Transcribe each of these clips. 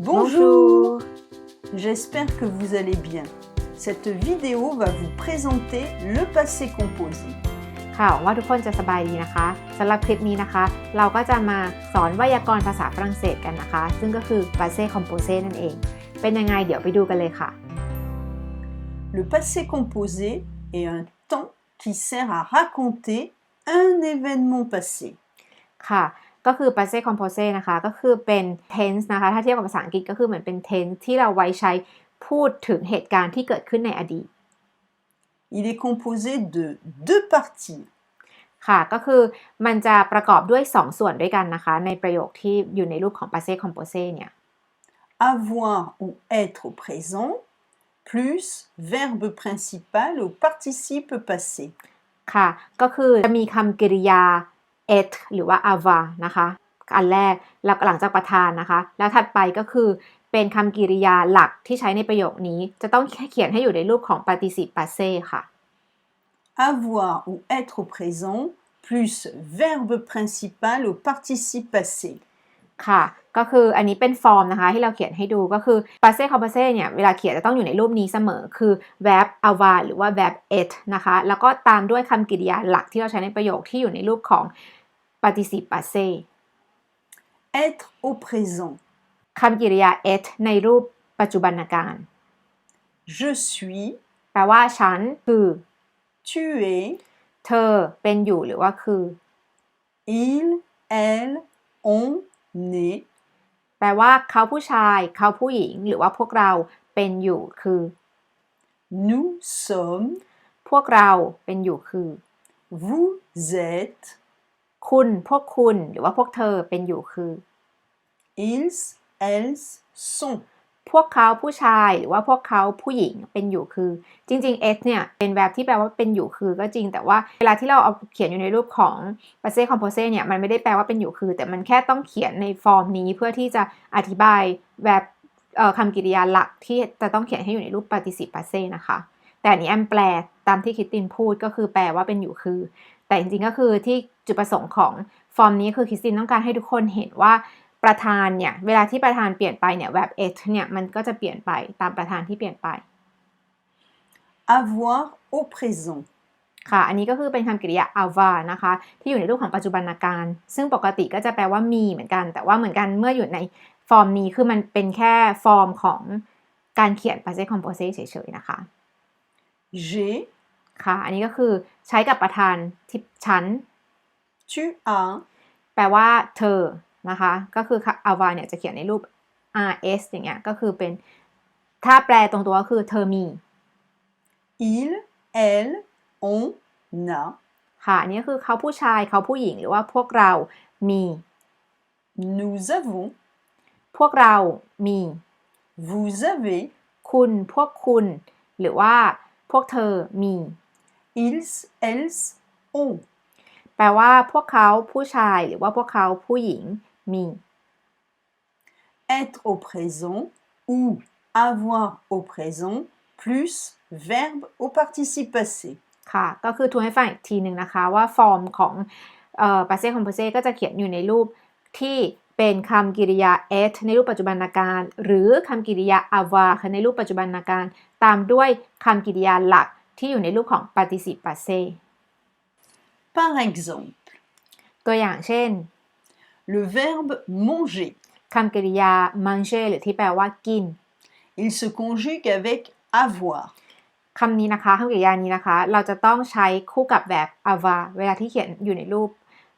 Bonjour J'espère que vous allez bien. Cette vidéo va vous présenter le passé composé. ค่ะหวังว่าทุกคนจะสบายดีนะคะสำหรับคลิปนี้นะคะ เราก็จะมาสอนไวยากรณ์ภาษาฝรั่งเศสกันนะคะ ซึ่งก็คือ passé composé นั่นเอง เป็นยังไงเดี๋ยวไปดูกันเลยค่ะ Le passé composé est un temps qui sert à raconter un événement passé. ค่ะ ก็คือ passé composé นะคะ ก็คือเป็น tense นะคะ ถ้าเทียบกับภาษาอังกฤษก็คือเหมือนเป็น tense ที่เราไว้ใช้พูดถึงเหตุการณ์ที่เกิดขึ้นในอดีต Il est composé de deux parties. ค่ะ ก็คือมันจะประกอบด้วย 2 ส่วนด้วยกันนะคะ ในประโยคที่อยู่ในรูปของ passé composé เนี่ย Avoir ou être au présent plus verbe principal au participe passé. ค่ะ ก็คือจะมีคำกริยา et หรือว่า avoir นะคะอันแรกแล้วหลังจากประธานนะคะ แล้วถัดไปก็คือเป็นคำกริยาหลักที่ใช้ในประโยคนี้ จะต้องเขียนให้อยู่ในรูปของ participe passé ค่ะ Avoir ou être au présent plus verbe principal au participe passé. ค่ะ ก็คืออันนี้เป็นฟอร์มนะคะ ที่เราเขียนให้ดูก็คือ passé composé เนี่ย เวลาเขียนจะต้องอยู่ในรูปนี้เสมอ คือ verb avoir หรือว่า verb et นะคะ แล้วก็ตามด้วยคำกริยาหลักที่เราใช้ในประโยคที่อยู่ในรูปของ participe passé Être au présent. คำกริยา et ในรูปปัจจุบันการ Je suis, แปลว่าฉัน คือ tu es, เธอเป็นอยู่หรือว่าคือ il, elle, on, est, แปลว่าเขาผู้ชาย เขาผู้หญิง หรือว่าพวกเราเป็นอยู่คือ nous sommes, พวกเราเป็นอยู่คือ vous êtes, คุณพวกคุณหรือว่าพวกเธอเป็นอยู่คือ ils, elles, sont. พวกเขาผู้ชายหรือว่าพวกเขาผู้หญิงเป็นอยู่คือ จริงๆ s เนี่ยเป็น verb ที่แปลว่าเป็นอยู่คือก็จริง แต่ว่าเวลาที่เราเอาเขียนอยู่ในรูปของ passé composé เนี่ยมันไม่ได้แปลว่าเป็นอยู่คือ แต่มันแค่ต้องเขียนในฟอร์มนี้เพื่อที่จะอธิบาย verb เอ่อคำกริยาหลักที่จะต้องเขียนให้อยู่ในรูป participe passé นะคะ แต่อันนี้แอมแปลตามที่คริสตินพูดก็คือแปลว่าเป็นอยู่คือ แต่จริงๆก็คือที่ จุดประสงค์ของฟอร์มนี้คือคริสตินต้องการให้ทุกคนเห็นว่าประธานเนี่ย เวลาที่ประธานเปลี่ยนไปเนี่ยแบบ et เนี่ย มันก็จะเปลี่ยนไปตามประธานที่เปลี่ยนไป Avoir au présent. ค่ะ อันนี้ก็คือเป็นคำกริยา avoir นะคะ ที่อยู่ในรูปของปัจจุบันการ ซึ่งปกติก็จะแปลว่ามีเหมือนกัน แต่ว่าเหมือนกันเมื่ออยู่ในฟอร์มนี้คือมันเป็นแค่ฟอร์มของการเขียน passé composé เฉยๆนะคะ J'ai, ค่ะ อันนี้ก็คือใช้กับประธานที่ฉัน tu as, แปลว่าเธอนะคะ ก็คือ avoir เนี่ยจะเขียนในรูป rs อย่างเงี้ย ก็คือเป็น ถ้าแปลตรงตัวก็คือเธอมี il, elle, on, a, ค่ะอันนี้ก็คือเขาผู้ชายเขาผู้หญิงหรือว่าพวกเรามี nous avons, พวกเรามี vous avez, คุณพวกคุณ หรือว่าพวกเธอมี ils, elles, ont. แปลว่าพวกเขาผู้ชายหรือว่าพวกเขาผู้หญิงมี Être au présent ou avoir au présent plus verbe au participe passé. ค่ะ ก็คือทวนให้ฟังอีกทีหนึ่งนะคะว่าฟอร์มของเอ่อ passé composé ก็จะเขียนอยู่ในรูปที่เป็นคำกริยา et ในรูปปัจจุบันการ หรือคำกริยา avoir ในรูปปัจจุบันการ ตามด้วยคำกริยาหลักที่อยู่ในรูปของ participe passé Par exemple, ตัวอย่างเช่น le verbe manger, คำกริยา manger หรือที่แปลว่ากิน il se conjugue avec avoir. คำนี้นะคะคำกริยานี้นะคะ เราจะต้องใช้คู่กับแบบ avoir เวลาที่เขียนอยู่ในรูป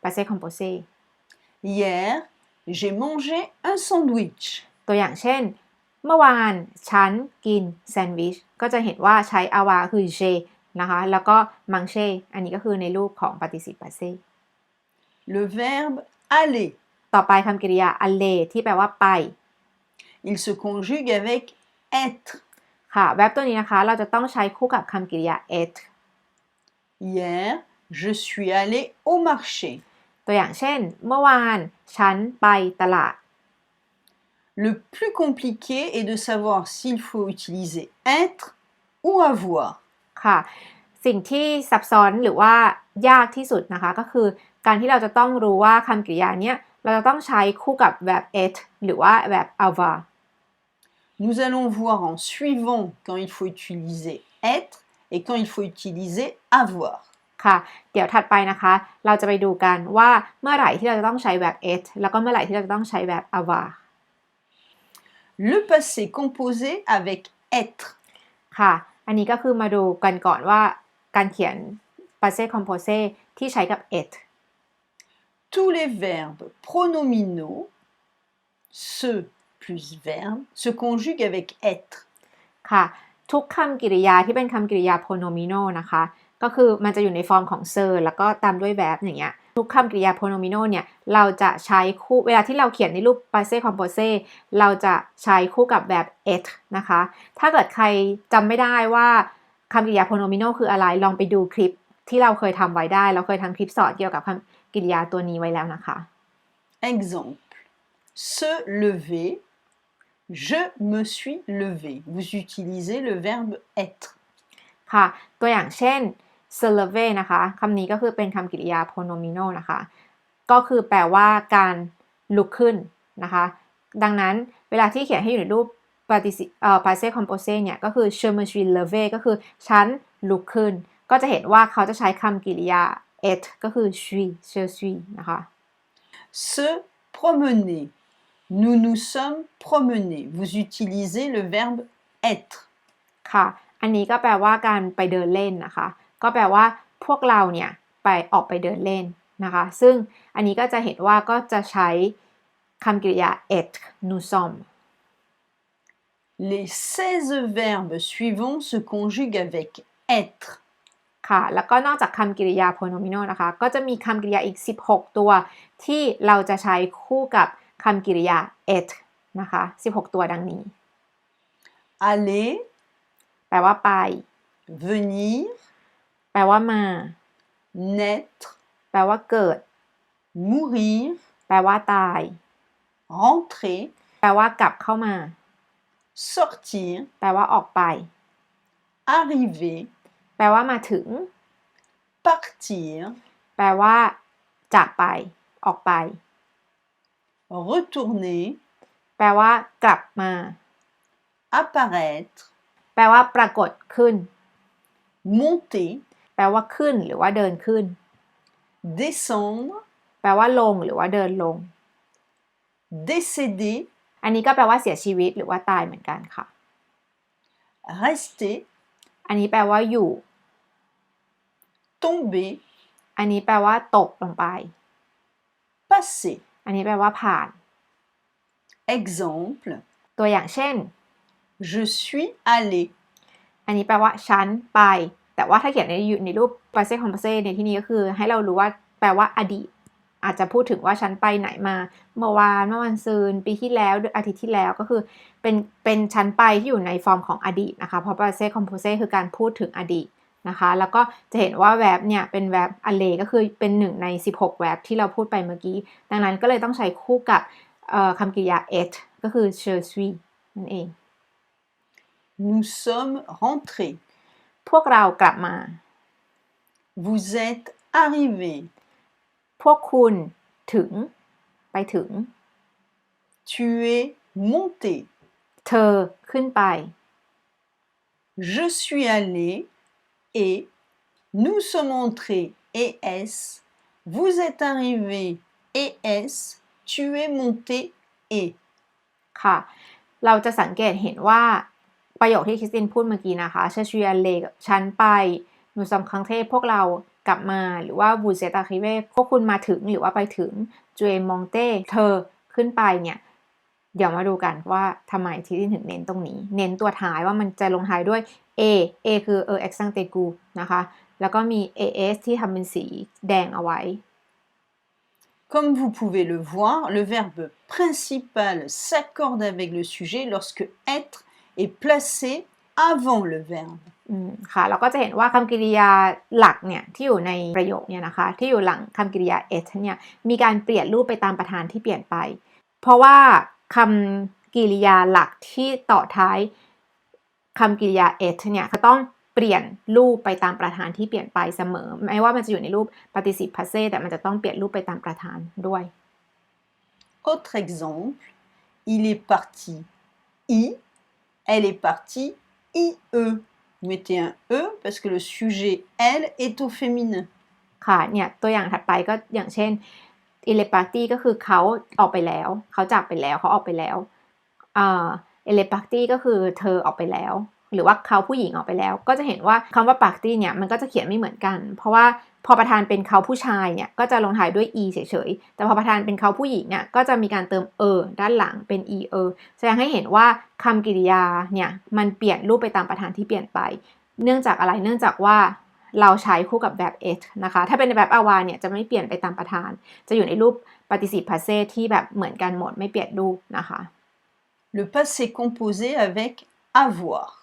passé composé Hier, j'ai mangé un sandwich. ตัวอย่างเช่น เมื่อวานฉันกินแซนด์วิช ก็จะเห็นว่าใช้ avoir คือ j'ai นะคะ แล้วก็ manger อันนี้ก็คือในรูปของ participe passé Le verbe aller, ต่อไปคำกริยา aller ที่แปลว่าไป il se conjugue avec être. ค่ะแวบตัวนี้นะคะ เราจะต้องใช้คู่กับคำกริยา être Hier, je suis allé au marché. ตัวอย่างเช่น เมื่อวาน ฉันไปตลาด Le plus compliqué est de savoir s'il faut utiliser être ou avoir. ค่ะ สิ่งที่ซับซ้อนหรือว่ายากที่สุดนะคะ ก็คือการที่เราจะต้องรู้ว่าคำกริยาเนี้ยเราจะต้องใช้คู่กับแบบ et หรือว่าแบบ avoir nous allons voir en suivant quand il faut utiliser être et quand il faut utiliser avoir. ค่ะ เดี๋ยวถัดไปนะคะ เราจะไปดูกันว่าเมื่อไหร่ที่เราจะต้องใช้แบบ et แล้วก็เมื่อไหร่ที่เราจะต้องใช้แบบ avoir Le passé composé avec être. ค่ะ อันนี้ก็คือมาดูกันก่อนว่าการเขียน passé composé ที่ใช้กับ et Tous les verbes pronominaux, ce plus verbe, se conjuguent avec être. ค่ะ ทุกคำกริยาที่เป็นคำกริยา pronominal นะคะ ก็คือมันจะอยู่ในฟอร์มของ ser แล้วก็ตามด้วย verb อย่างเงี้ย ทุกคำกริยา pronominal เนี่ย เราจะใช้คู่เวลาที่เราเขียนในรูป passé composé เราจะใช้คู่กับแบบ et นะคะ ถ้าเกิดใครจำไม่ได้ว่าคำกริยา pronominal คืออะไร ลองไปดูคลิปที่เราเคยทำไว้ได้ เราเคยทำคลิปสอนเกี่ยวกับคำกริยาตัวนี้ไว้แล้วนะคะ Exemple. Se lever. Je me suis levé. Vous utilisez le verbe être. ค่ะ ตัวอย่างเช่น se lever นะคะคำนี้ก็คือเป็นคำกริยา pronominal นะคะ ก็คือแปลว่าการลุกขึ้นนะคะ ดังนั้นเวลาที่เขียนให้อยู่ในรูป partici เอ่อ passé composé เนี่ย ก็คือ je me suis levé ก็คือฉันลุกขึ้น ก็จะเห็นว่าเขาจะใช้คำกริยา être ก็คือ suis je suis นะคะ Se promener. Nous nous sommes promenés. Vous utilisez le verbe être. ค่ะ อันนี้ก็แปลว่าการไปเดินเล่นนะคะ ก็แปลว่าพวกเราเนี่ยไปออกไปเดินเล่นนะคะ ซึ่งอันนี้ก็จะเห็นว่าก็จะใช้คำกริยา être nous sommes Les 16 verbes suivants se conjuguent avec être. ค่ะ แล้วก็นอกจากคำกริยา pronominal นะคะ ก็จะมีคำกริยาอีก 16 ตัว ที่เราจะใช้คู่กับคำกริยา être นะคะ 16 ตัวดังนี้ Aller, แปลว่าไป venir, แปลว่ามา naître, แปลว่าเกิด mourir, แปลว่าตาย rentrer, แปลว่ากลับเข้ามา sortir, แปลว่าออกไป arriver, แปลว่ามาถึง partir, แปลว่า จากไป ออกไป retourner, แปลว่ากลับมา apparaître, แปลว่าปรากฏขึ้น monter, แปลว่าขึ้นหรือว่าเดินขึ้น descendre, แปลว่าลงหรือว่าเดินลง décéder, อันนี้ก็แปลว่าเสียชีวิตหรือว่าตายเหมือนกันค่ะ rester, อันนี้แปลว่าอยู่ tomber, อันนี้แปลว่าตกลงไป passer. อันนี้แปลว่าผ่าน Exemple, ตัวอย่างเช่น je suis allé, อันนี้แปลว่าฉันไป แต่ว่าถ้าเขียนในอยู่ในรูป passé composé ในที่นี้ก็คือ ให้เรารู้ว่าแปลว่าอดีต อาจจะพูดถึงว่าฉันไปไหนมาเมื่อวานเมื่อวันซืน ปีที่แล้วอาทิตย์ที่แล้วก็คือเป็นเป็นฉันไปที่อยู่ในฟอร์มของอดีตนะคะเพราะ passé composé คือการพูดถึงอดีตนะคะ แล้วก็จะเห็นว่า verb เนี่ยเป็น verb aller ก็คือเป็นหนึ่งใน 16 verb ที่เราพูดไปเมื่อกี้ ดังนั้นก็เลยต้องใช้คู่กับคำกริยา être ก็คือ je suis นั่นเอง nous sommes rentrés, วกเรากลับมา vous êtes arrivés, พวกคุณถึง ไปถึง tu es monté, เธอขึ้นไป je suis allé et nous sommes entrés et s, vous êtes arrivés et s, tu es monté et. ค่ะ เราจะสังเกตเห็นว่า ประโยคที่คริสตินพูดเมื่อกี้นะคะเชชูยเลกฉันไปหนูซัมคังเทพพวกเรากลับมาหรือว่าบูเซตาคิเวพวกคุณมาถึงหรือว่าไปถึงจูเอมองเต้เธอขึ้นไปเนี่ย เดี๋ยวมาดูกันว่าทำไมคิสตินถึงเน้นตรงนี้ เน้นตัวท้ายว่ามันจะลงท้ายด้วย a a คือเออ accent t e g u นะคะ แล้วก็มี as ที่ทำเป็นสีแดงเอาไว้ Comme vous pouvez le voir, le verbe principal s'accorde avec le sujet lorsque être est placé avant le verbe. อืมค่ะเราก็จะเห็นว่าคำกริยาหลักเนี่ยที่อยู่ในประโยคเนี่ยนะคะที่อยู่หลังคำกริยา et เนี่ยมีการเปลี่ยนรูปไปตามประธานที่เปลี่ยนไป เพราะว่าคำกริยาหลักที่ต่อท้ายคำกริยา et เนี่ยจะต้องเปลี่ยนรูปไปตามประธานที่เปลี่ยนไปเสมอ ไม่ว่ามันจะอยู่ในรูป participe passé แต่มันจะต้องเปลี่ยนรูปไปตามประธานด้วย Autre exemple, il est parti. I, Elle est partie IE. Vous mettez un E parce que le sujet elle est au féminin. ค่ะเนี่ยตัวอย่างถัดไปก็อย่างเช่น e l e p a r t y ก็คือเขาออกไปแล้ว เขาจากไปแล้วเขาออกไปแล้วเอเลปาร์ตี้ก็คือเธอออกไปแล้ว หรือว่าเขาผู้หญิงออกไปแล้ว ก็จะเห็นว่าคำว่า party เนี่ยมันก็จะเขียนไม่เหมือนกัน เพราะว่าพอประธานเป็นเขาผู้ชายเนี่ยก็จะลงท้ายด้วย e เฉยๆ แต่พอประธานเป็นเขาผู้หญิงเนี่ยก็จะมีการเติม e ด้านหลังเป็น e e แสดงให้เห็นว่าคำกริยาเนี่ยมันเปลี่ยนรูปไปตามประธานที่เปลี่ยนไป เนื่องจากอะไรเนื่องจากว่าเราใช้คู่กับแบบ it นะคะ ถ้าเป็นในแบบอาวาเนี่ยจะไม่เปลี่ยนไปตามประธาน จะอยู่ในรูป participe passé ที่แบบเหมือนกันหมดไม่เปลี่ยนรูปนะคะ Le passé composé avec avoir.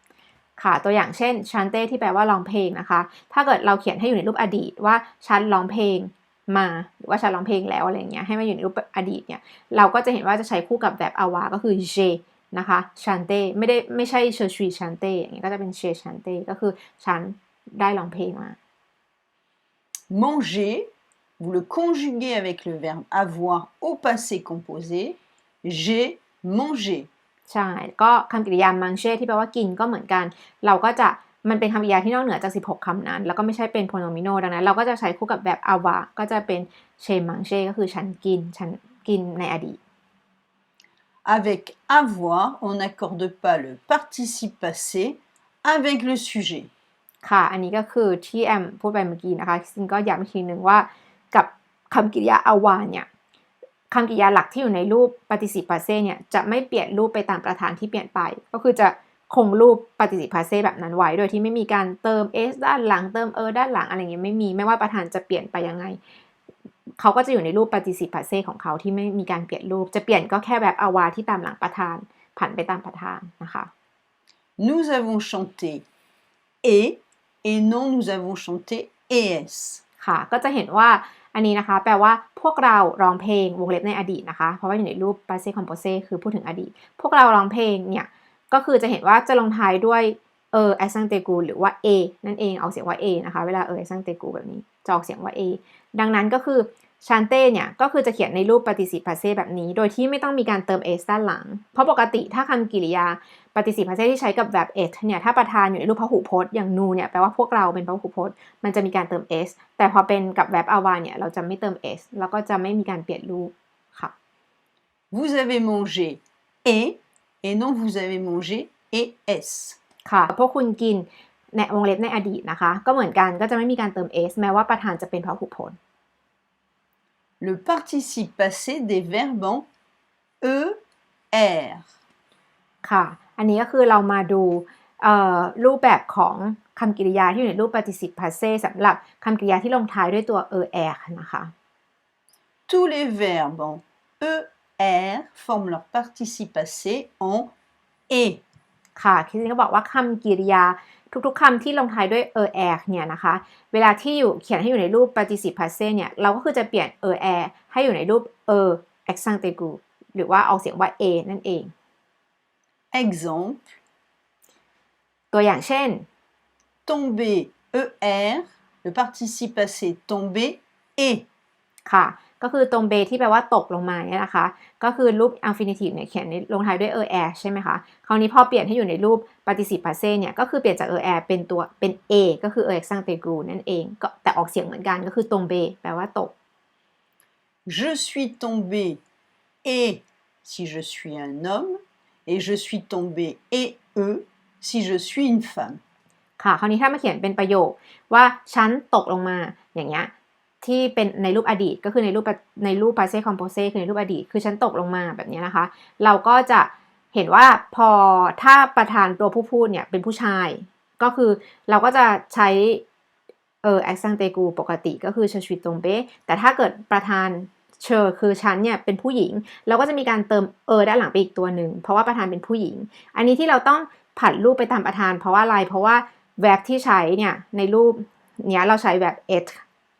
ค่ะ ตัวอย่างเช่น chante ที่แปลว่าร้องเพลงนะคะ ถ้าเกิดเราเขียนให้อยู่ในรูปอดีตว่าฉันร้องเพลงมาหรือว่าฉันร้องเพลงแล้วอะไรเงี้ยให้มาอยู่ในรูปอดีตเนี่ยเราก็จะเห็นว่าจะใช้คู่กับแบบ avoir ก็คือ j'ai นะคะ chante ไม่ได้ไม่ใช่ je suis chante อย่างเงี้ยก็จะเป็น j'ai chante ก็คือฉันได้ร้องเพลงมา Manger, vous le conjuguez avec le verbe avoir au passé composé. J'ai mangé. ใช่ ก็คำกริยา manger ที่แปลว่ากินก็เหมือนกัน เราก็จะมันเป็นคำกริยาที่นอกเหนือจาก 16 คำนั้น แล้วก็ไม่ใช่เป็น pronomino ดังนั้น เราก็จะใช้คู่กับแบบ avoir ก็จะเป็น j'ai mangé ก็คือฉันกิน ฉันกินในอดีต Avec avoir, on n'accorde pas le participe passé avec le sujet. ค่ะ อันนี้ก็คือที่แอมพูดไปเมื่อกี้นะคะซึ่งก็ย้ำอีกทีหนึ่งว่ากับคำกริยา avoir เนี่ย คำกริยาหลักที่อยู่ในรูป participe passé เนี่ยจะไม่เปลี่ยนรูปไปตามประธานที่เปลี่ยนไป ก็คือจะคงรูป participe passé แบบนั้นไว้ โดยที่ไม่มีการเติม s ด้านหลังเติม er ด้านหลังอะไรเงี้ยไม่มีไม่ว่าประธานจะเปลี่ยนไปยังไงเขาก็จะอยู่ในรูป participe passé ของเขาที่ไม่มีการเปลี่ยนรูป จะเปลี่ยนก็แค่แบบ avoir ที่ตามหลังประธานผันไปตามประธานนะคะ Nous avons chanté et et non nous avons chanté es. ค่ะก็จะเห็นว่า อันนี้นะคะ แปลว่าพวกเราร้องเพลงวงเล็บในอดีตนะคะ เพราะว่าอยู่ในรูป passé composé คือพูดถึงอดีต พวกเราร้องเพลงเนี่ย ก็คือจะเห็นว่าจะลงท้ายด้วยเออ accent aigu หรือว่า a นั่นเองออกเสียงว่า a นะคะ เวลาเออ accent aigu แบบนี้จะออกเสียงว่า a ดังนั้นก็คือ chante เนี่ยก็คือจะเขียนในรูป participe passé แบบนี้ โดยที่ไม่ต้องมีการเติม s ด้านหลัง เพราะปกติถ้าคำกริยา participe passé ที่ใช้กับ verb it เนี่ยถ้าประธานอยู่ในรูปพหูพจน์อย่าง nu เนี่ยแปลว่าพวกเราเป็นพหูพจน์ มันจะมีการเติม s แต่พอเป็นกับ verb avoir เนี่ยเราจะไม่เติม s แล้วก็จะไม่มีการเปลี่ยนรูปค่ะ Vous avez mangé et et non vous avez mangé es. ค่ะพวกคุณกินในวงเล็บในอดีตนะคะ ก็เหมือนกันก็จะไม่มีการเติม s แม้ว่าประธานจะเป็นพหูพจน์ Le participe passé des verbes en er. ค่ะ อันนี้ก็คือเรามาดูเอ่อรูปแบบของคำกริยาที่อยู่ในรูป participe passé สำหรับคำกริยาที่ลงท้ายด้วยตัว er นะคะ Tous les verbes en er forment leur participe passé en et. ค่ะคิดก็บอกว่าคำกริยา ทุกๆคำที่ลงท้ายด้วย er er เนี่ยนะคะ เวลาที่อยู่เขียนให้อยู่ในรูป participe passé เนี่ย เราก็คือจะเปลี่ยน er er ให้อยู่ในรูป er accent aigu หรือว่าออกเสียงว่า a นั่นเอง Exemple, ตัวอย่างเช่น tomber er, le participe passé tomber et. ค่ะ ก็คือตรงเบที่แปลว่าตกลงมาเนี่ยนะคะ ก็คือรูป infinitive เนี่ยเขียนในลงท้ายด้วย er er ใช่ไหมคะ คราวนี้พอเปลี่ยนให้อยู่ในรูป participe passé เนี่ยก็คือเปลี่ยนจาก er er เป็นตัวเป็น a ก็คือ er accent aigu นั่นเองก็แต่ออกเสียงเหมือนกันก็คือตรงเบแปลว่าตก Je suis tombé et si je suis un homme, et je suis tombé et eux si je suis une femme. ค่ะ คราวนี้ถ้ามาเขียนเป็นประโยคว่าฉันตกลงมาอย่างเงี้ย ที่เป็นในรูปอดีตก็คือในรูปในรูป passé composé คือในรูปอดีต คือฉันตกลงมาแบบนี้นะคะ เราก็จะเห็นว่าพอถ้าประธานตัวผู้พูดเนี่ยเป็นผู้ชาย ก็คือเราก็จะใช้เออ accent aigu ปกติก็คือ je suis tombé แต่ถ้าเกิดประธานเชอร์คือฉันเนี่ยเป็นผู้หญิง เราก็จะมีการเติมเออด้านหลังไปอีกตัวหนึ่งเพราะว่าประธานเป็นผู้หญิง อันนี้ที่เราต้องผัดรูปไปตามประธาน เพราะว่าอะไรเพราะว่า verb ที่ใช้เนี่ยในรูปเนี้ยเราใช้แบบ et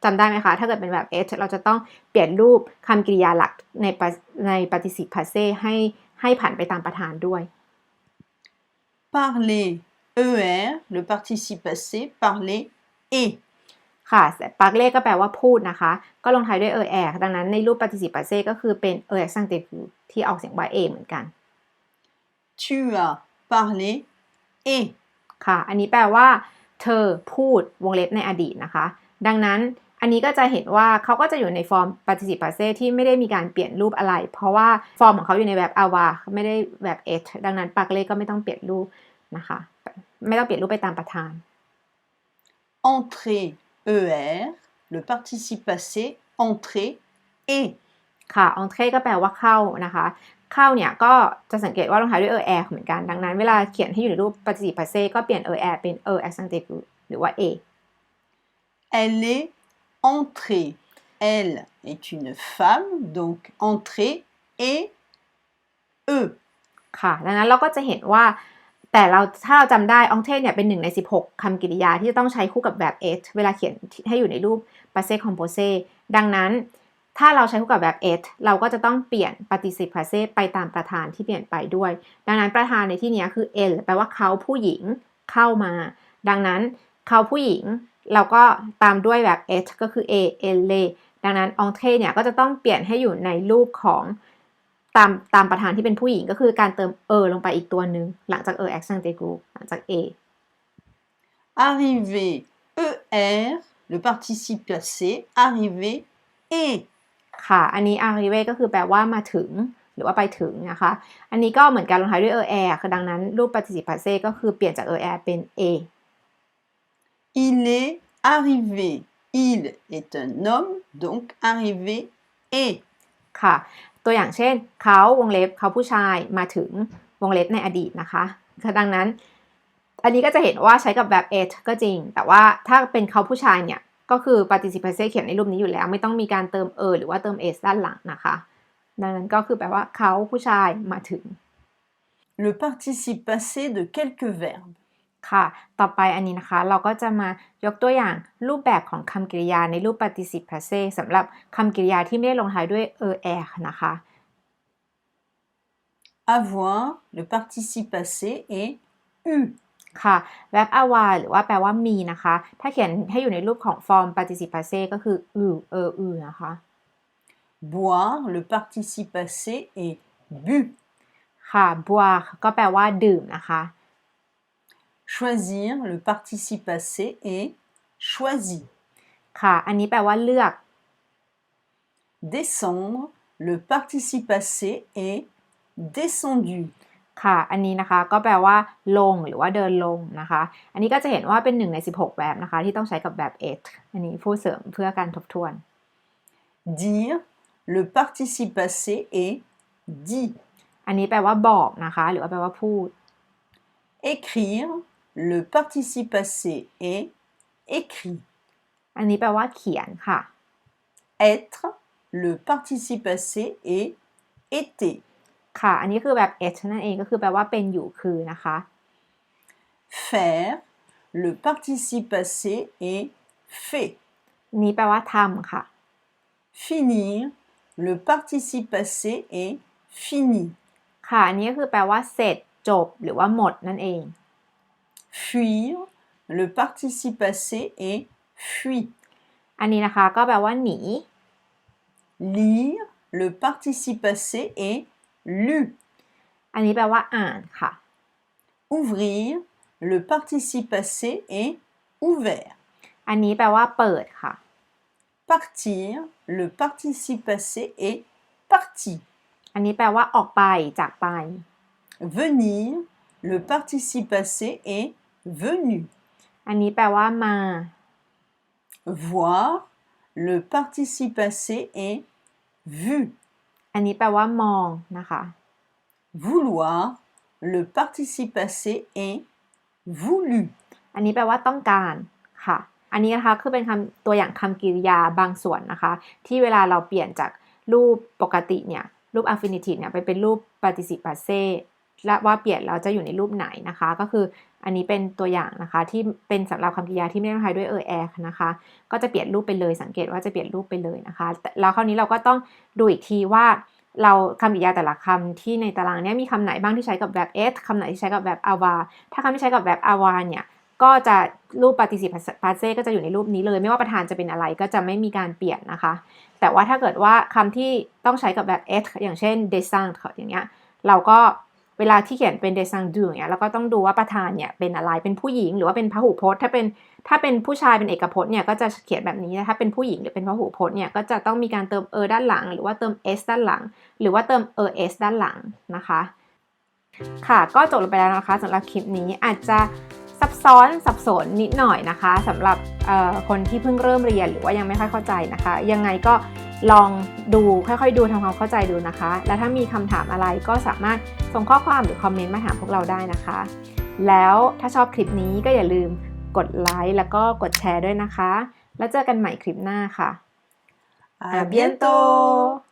จำได้ไหมคะ ถ้าเกิดเป็นแบบ et เราจะต้องเปลี่ยนรูปคำกริยาหลักในปะใน participe passé ให้ให้ผ่านไปตามประธานด้วย Parler, ER, le participe passé, parler, et. ค่ะ ปากเล่ก็แปลว่าพูดนะคะ ก็ลงท้ายด้วย er ดังนั้นในรูป participe passé ก็คือเป็น er accent aigu ที่ออกเสียงว่า a เหมือนกัน Tu as parlé, et. ค่ะ อันนี้แปลว่า เธอพูดวงเล็บในอดีตนะคะ ดังนั้น อันนี้ก็จะเห็นว่าเขาก็จะอยู่ในฟอร์ม participe passé ที่ไม่ได้มีการเปลี่ยนรูปอะไร เพราะว่าฟอร์มของเขาอยู่ในแบบ ava ไม่ได้แบบ et ดังนั้นปากเล่ก็ไม่ต้องเปลี่ยนรูปนะคะ ไม่ต้องเปลี่ยนรูปไปตามประธาน Entrer, ER, le participe passé, entrer, et. ค่ะ entrée ก็แปลว่าเข้านะคะ เข้าเนี่ยก็จะสังเกตว่าลงท้ายด้วย er เหมือนกันดังนั้นเวลาเขียนให้อยู่ในรูป participe passé ก็เปลี่ยน er เป็น er accent aigu หรือว่า a Elle est entrée. Elle est une femme, donc entrée, et, e. ค่ะ ดังนั้นเราก็จะเห็นว่า แต่เราถ้าเราจำได้ entrée เนี่ยเป็นหนึ่งใน 16 คำกริยาที่จะต้องใช้คู่กับแบบ et เวลาเขียนให้อยู่ในรูป passé composé ดังนั้นถ้าเราใช้คู่กับแบบ et เราก็จะต้องเปลี่ยน participe passé ไปตามประธานที่เปลี่ยนไปด้วย ดังนั้นประธานในที่นี้คือ elle แปลว่าเขาผู้หญิงเข้ามา ดังนั้น เขาผู้หญิง เราก็ตามด้วยแบบ et ก็คือ a elle ดังนั้น entrée เนี่ยก็จะต้องเปลี่ยนให้อยู่ในรูปของตามตามประธานที่เป็นผู้หญิงก็คือการเติม e ลงไปอีกตัวหนึ่งหลังจาก e accent aigu หลังจาก a Arriver, ER, le participe passé, arriver, et. ค่ะอันนี้ arrive ก็คือแปลว่ามาถึงหรือว่าไปถึงนะคะ อันนี้ก็เหมือนกันลงท้ายด้วย er คือดังนั้นรูป participe passé ก็คือเปลี่ยนจาก er เป็น a Il est arrivé. Il est un homme, donc arrivé, et. ค่ะ ตัวอย่างเช่น เขาวงเล็บเขาผู้ชายมาถึงวงเล็บในอดีตนะคะคือดังนั้น อันนี้ก็จะเห็นว่าใช้กับแบบ et ก็จริง แต่ว่าถ้าเป็นเขาผู้ชายเนี่ย ก็คือ participe passé เขียนในรูปนี้อยู่แล้ว ไม่ต้องมีการเติม e หรือว่าเติม s ด้านหลังนะคะ ดังนั้นก็คือแปลว่าเขาผู้ชายมาถึง Le participe passé de quelques verbes. ค่ะ ต่อไปอันนี้นะคะ เราก็จะมายกตัวอย่างรูปแบบของคำกริยาในรูป participe passé สำหรับคำกริยาที่ไม่ได้ลงท้ายด้วย er นะคะ Avoir, le participe passé, et eu. ค่ะ verb avoir หรือว่าแปลว่ามีนะคะ ถ้าเขียนให้อยู่ในรูปของฟอร์ม participe passé ก็คือ u เออ u นะคะ Boire, le participe passé, et bu. ค่ะ boire ก็แปลว่าดื่มนะคะ Choisir, le participe passé, et choisi. ค่ะ อันนี้แปลว่าเลือก Descendre, le participe passé, et descendu. ค่ะ อันนี้นะคะก็แปลว่า ลงหรือว่าเดินลงนะคะ อันนี้ก็จะเห็นว่าเป็นหนึ่งใน 16 แบบนะคะ ที่ต้องใช้กับแบบ et อันนี้ผู้เสริมเพื่อการทบทวน Dire, le participe passé, et dit. อันนี้แปลว่าบอกนะคะ หรือว่าแปลว่าพูด Écrire, le participe passé, et écrit. อันนี้แปลว่าเขียนค่ะ Être, le participe passé, et était. ค่ะ อันนี้คือแบบ et นั่นเองก็คือแปลว่าเป็นอยู่คือนะคะ Faire, le participe passé, et fait. อันนี้แปลว่าทำค่ะ Finir, le participe passé, et fini. ค่ะ อันนี้ก็คือแปลว่าเสร็จจบหรือว่าหมดนั่นเอง Fuir, le participe passé, et fuit. อันนี้นะคะก็แปลว่าหนี Lire, le participe passé, et lu. อันนี้แปลว่าอ่านค่ะ Ouvrir, le participe passé, et ouvert. อันนี้แปลว่าเปิดค่ะ Partir, le participe passé, et parti. อันนี้แปลว่าออกไปจากไป Venir, le participe passé, et venu. อันนี้แปลว่ามา Voir, le participe passé, et vu. อันนี้แปลว่ามองนะคะ Vouloir, le participe passé, et voulu. อันนี้แปลว่าต้องการค่ะ อันนี้นะคะคือเป็นคำตัวอย่างคำกริยาบางส่วนนะคะ ที่เวลาเราเปลี่ยนจากรูปปกติเนี่ย รูป affinitive เนี่ยไปเป็นรูป participe passé และว่าเปลี่ยนเราจะอยู่ในรูปไหนนะคะ ก็คือ อันนี้เป็นตัวอย่างนะคะ ที่เป็นสำหรับคำกริยาที่ไม่ได้ท้ายด้วยเออแอนะคะ ก็จะเปลี่ยนรูปไปเลย สังเกตว่าจะเปลี่ยนรูปไปเลยนะคะแต่แล้วคราวนี้เราก็ต้องดูอีกทีว่าเราคำกริยาแต่ละคำที่ในตารางนี้มีคำไหนบ้างที่ใช้กับแบบ s คำไหนที่ใช้กับแบบ ava ถ้าคำที่ใช้กับแบบ ava เนี่ยก็จะรูป participe passé ก็จะอยู่ในรูปนี้เลย ไม่ว่าประธานจะเป็นอะไรก็จะไม่มีการเปลี่ยนนะคะ แต่ว่าถ้าเกิดว่าคำที่ต้องใช้กับแบบ s อย่างเช่น descend อย่างเงี้ยเราก็ เวลาที่เขียนเป็นเดซังดูอย่างเงี้ยเราก็ต้องดูว่าประธานเนี่ยเป็นอะไรเป็นผู้หญิงหรือว่าเป็นพหูพจน์ ถ้าเป็นถ้าเป็นผู้ชายเป็นเอกพจน์เนี่ยก็จะเขียนแบบนี้ถ้าเป็นผู้หญิงหรือเป็นพหูพจน์เนี่ยก็จะต้องมีการเติม er ด้านหลัง หรือว่าเติม s ด้านหลัง หรือว่าเติม es ด้านหลังนะคะ ค่ะก็จบลงไปแล้วนะคะสำหรับคลิปนี้อาจจะ ซับซ้อนสับสนนิดหน่อยนะคะสำหรับคนที่เพิ่งเริ่มเรียนหรือว่ายังไม่ค่อยเข้าใจนะคะ ยังไงก็ลองดูค่อยๆ ดูทำความเข้าใจดูนะคะ และถ้ามีคำถามอะไรก็สามารถส่งข้อความหรือคอมเมนต์มาถามพวกเราได้นะคะ แล้วถ้าชอบคลิปนี้ก็อย่าลืมกดไลค์แล้วก็กดแชร์ด้วยนะคะ แล้วเจอกันใหม่คลิปหน้าค่ะ À bientôt